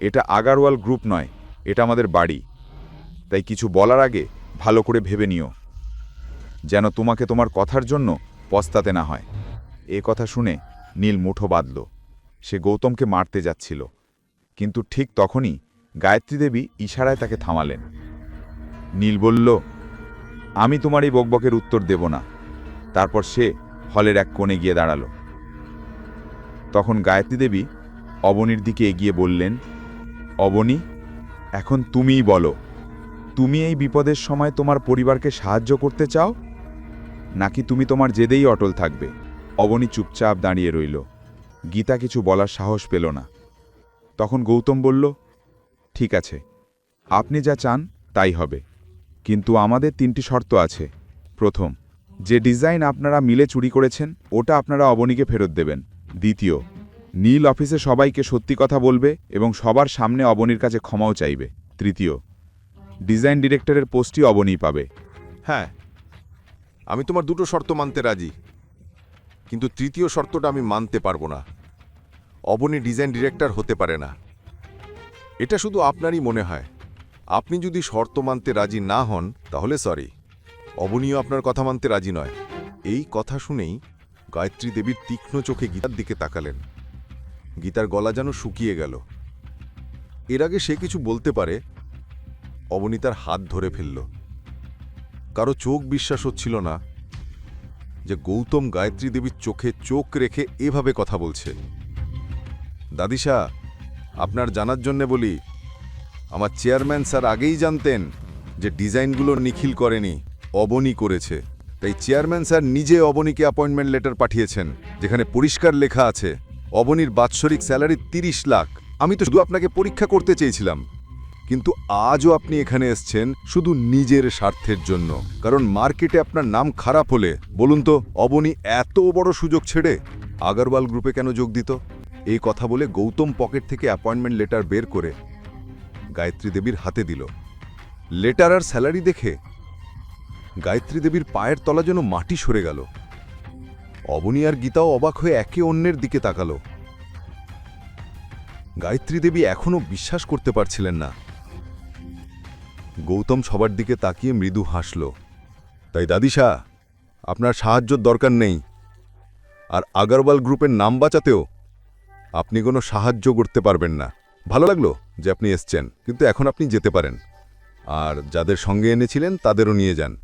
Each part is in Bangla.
এটা আগারওয়াল গ্রুপ নয়, এটা আমাদের বাড়ি। তাই কিছু বলার আগে ভালো করে ভেবে নিও, যেন তোমাকে তোমার কথার জন্য পস্তাতে না হয়। এ কথা শুনে নীল মুঠো বাঁধল। সে গৌতমকে মারতে যাচ্ছিল, কিন্তু ঠিক তখনই গায়ত্রী দেবী ইশারায় তাকে থামালেন। নীল বলল, আমি তোমার এই বকবকের উত্তর দেব না। তারপর সে হলের এক কোণে গিয়ে দাঁড়াল। তখন গায়ত্রী দেবী অবনীর দিকে এগিয়ে বললেন অবনী, এখন তুমিই বলো, তুমি এই বিপদের সময় তোমার পরিবারকে সাহায্য করতে চাও? নাকি তুমি তোমার জেদেই অটল থাকবে? অবনী চুপচাপ দাঁড়িয়ে রইল। গীতা কিছু বলার সাহস পেল না। তখন গৌতম বলল, ঠিক আছে, আপনি যা চান তাই হবে। কিন্তু আমাদের তিনটি শর্ত আছে। প্রথম, যে ডিজাইন আপনারা মিলে চুরি করেছেন, ওটা আপনারা অবনীকে ফেরত দেবেন। দ্বিতীয় নীল অফিসে সবাইকে সত্যি কথা বলবে এবং সবার সামনে অবনীর কাছে ক্ষমাও চাইবে। তৃতীয়, ডিজাইন ডিরেক্টরের পোস্টই অবনী পাবে। হ্যাঁ আমি তোমার দুটো শর্ত মানতে রাজি, কিন্তু তৃতীয় শর্তটা আমি মানতে পারব না। অবনী ডিজাইন ডিরেক্টর হতে পারে না। এটা শুধু আপনারই মনে হয়। আপনি যদি শর্ত মানতে রাজি না হন, তাহলে সরি অবনীও আপনার কথা মানতে রাজি নয়। এই কথা শুনেই গায়ত্রী দেবীর তীক্ষ্ণ চোখে গীতার দিকে তাকালেন। গীতার গলা যেন শুকিয়ে গেল। এর আগে সে কিছু বলতে পারে, অবনী তার হাত ধরে ফেলল। কারও চোখ বিশ্বাস হচ্ছিল না যে গৌতম গায়ত্রী দেবীর চোখে চোখ রেখে এভাবে কথা বলছে। দাদিশা আপনার জানার জন্যে বলি, আমার চেয়ারম্যান স্যার আগেই জানতেন যে ডিজাইনগুলো নিখিল করেনি, অবনী করেছে। তাই চেয়ারম্যান স্যার নিজে অবনীকে অ্যাপয়েন্টমেন্ট লেটার পাঠিয়েছেন, যেখানে পরিষ্কার লেখা আছে। অবনীর বাৎসরিক স্যালারি তিরিশ লাখ। আমি তো শুধু আপনাকে পরীক্ষা করতে চেয়েছিলাম। কিন্তু আজও আপনি এখানে এসছেন শুধু নিজের স্বার্থের জন্য। কারণ মার্কেটে আপনার নাম খারাপ হলে, বলুন তো, অবনী এত বড় সুযোগ ছেড়ে আগারওয়াল গ্রুপে কেন যোগ দিত? এই কথা বলে গৌতম পকেট থেকে অ্যাপয়েন্টমেন্ট লেটার বের করে গায়ত্রী দেবীর হাতে দিল। লেটার আর স্যালারি দেখে গায়ত্রী দেবীর পায়ের তলা যেন মাটি সরে গেল। অবনী আর গীতাও অবাক হয়ে একে অন্যের দিকে তাকালো। গায়ত্রী দেবী এখনও বিশ্বাস করতে পারছিলেন না। গৌতম সবার দিকে তাকিয়ে মৃদু হাসল। তাই, দাদিশা, আপনার সাহায্যর দরকার নেই। আর আগারওয়াল গ্রুপের নাম বাঁচাতেও আপনি কোনো সাহায্য করতে পারবেন না। ভালো লাগল যে আপনি এসছেন, কিন্তু এখন আপনি যেতে পারেন। আর যাদের সঙ্গে এনেছিলেন, তাদেরও নিয়ে যান।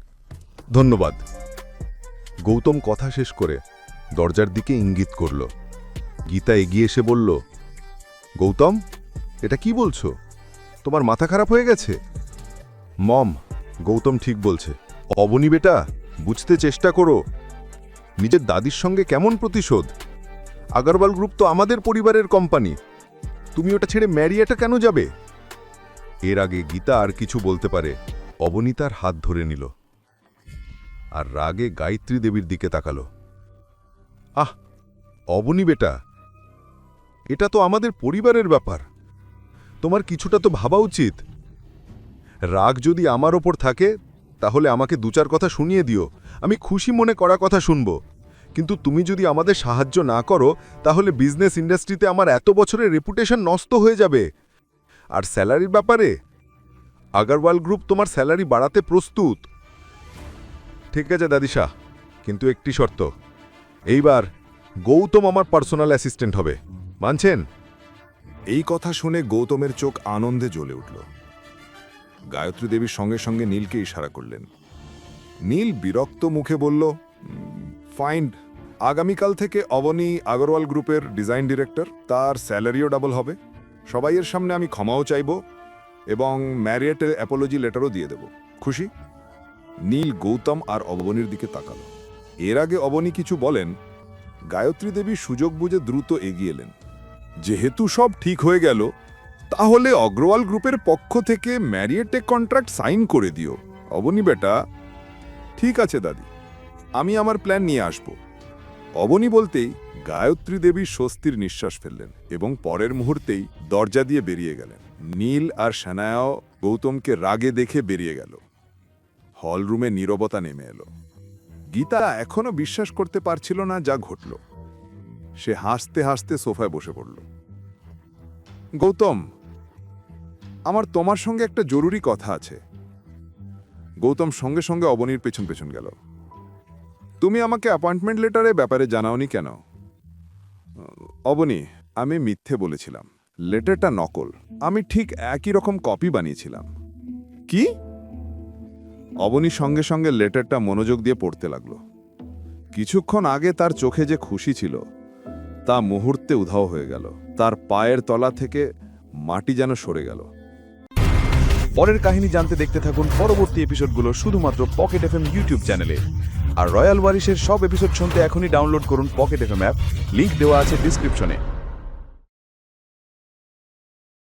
ধন্যবাদ। গৌতম কথা শেষ করে দরজার দিকে ইঙ্গিত করল। গীতা এগিয়ে এসে বলল, গৌতম, এটা কি বলছো? তোমার মাথা খারাপ হয়ে গেছে? মম, গৌতম ঠিক বলছে। অবনী বেটা, বুঝতে চেষ্টা করো। নিজের দাদির সঙ্গে কেমন প্রতিশোধ? আগারওয়াল গ্রুপ তো আমাদের পরিবারের কোম্পানি তুমি ওটা ছেড়ে ম্যারিয়াটা কেন যাবে? এর আগে গীতা আর কিছু বলতে পারে। অবনী তার হাত ধরে নিল। আর রাগে গায়ত্রী দেবীর দিকে তাকালো। আহ, অবনী বেটা, এটা তো আমাদের পরিবারের ব্যাপার। তোমার কিছুটা তো ভাবা উচিত। রাগ যদি আমার ওপর থাকে, তাহলে আমাকে দু চার কথা শুনিয়ে দিও। আমি খুশি মনে করা কথা শুনব। কিন্তু তুমি যদি আমাদের সাহায্য না করো, তাহলে বিজনেস ইন্ডাস্ট্রিতে আমার এত বছরের রেপুটেশন নষ্ট হয়ে যাবে। আর স্যালারির ব্যাপারে? আগারওয়াল গ্রুপ তোমার স্যালারি বাড়াতে প্রস্তুত। ঠিক আছে দাদিশা কিন্তু একটি শর্ত। এইবার গৌতম আমার পার্সোনাল অ্যাসিস্ট্যান্ট হবে। মানছেন? এই কথা শুনে গৌতমের চোখ আনন্দে জ্বলে উঠল। গায়ত্রী দেবীর সঙ্গে সঙ্গে নীলকে ইশারা করলেন। নীল বিরক্ত মুখে বলল, ফাইন, আগামীকাল থেকে অবনী আগরওয়াল গ্রুপের ডিজাইন ডিরেক্টর, তার স্যালারিও ডাবল হবে। সবাইয়ের সামনে আমি ক্ষমাও চাইব এবং ম্যারিয়েটের অ্যাপোলজি লেটারও দিয়ে দেব। খুশি? নীল গৌতম আর অবনীর দিকে তাকালো। এর আগে অবনী কিছু বলেন, গায়ত্রী দেবী সুযোগ বুঝে দ্রুত এগিয়ে এলেন। যেহেতু সব ঠিক হয়ে গেল, তাহলে অগ্রওয়াল গ্রুপের পক্ষ থেকে ম্যারিয়েটে কন্ট্রাক্ট সাইন করে দিও। অবনী বেটা, ঠিক আছে দাদি, আমি আমার প্ল্যান নিয়ে আসব। অবনী বলতেই গায়ত্রী দেবী স্বস্তির নিঃশ্বাস ফেললেন এবং পরের মুহূর্তেই দরজা দিয়ে বেরিয়ে গেলেন। নীল আর সানায়াও গৌতমকে রাগে দেখে বেরিয়ে গেল। হলরুমে নীরবতা নেমে এলো। গীতা এখনও বিশ্বাস করতে পারছিল না যা ঘটল। সে হাসতে হাসতে সোফায় বসে পড়ল। গৌতম, আমার তোমার সঙ্গে একটা জরুরি কথা আছে। গৌতম সঙ্গে সঙ্গে অবনীর পেছন পেছন গেল। তুমি আমাকে অ্যাপয়েন্টমেন্ট লেটারের ব্যাপারে জানাওনি কেন? অবনী, আমি মিথ্যে বলেছিলাম। লেটারটা নকল। আমি ঠিক একই রকম কপি বানিয়েছিলাম। কি? অবনী সঙ্গে সঙ্গে লেটারটা মনোযোগ দিয়ে পড়তে লাগল। কিছুক্ষণ আগে তার চোখে যে খুশি ছিল, তা মুহূর্তে উধাও হয়ে গেল। তার পায়ের তলা থেকে মাটি যেন সরে গেল। পরের কাহিনী জানতে দেখতে থাকুন পরবর্তী এপিসোডগুলো শুধুমাত্র পকেট এফএম ইউটিউব চ্যানেলে। আর রয়্যাল ওয়ারিশের সব এপিসোড শুনতে এখনই ডাউনলোড করুন পকেট এফএম অ্যাপ। লিংক দেওয়া আছে ডিসক্রিপশনে।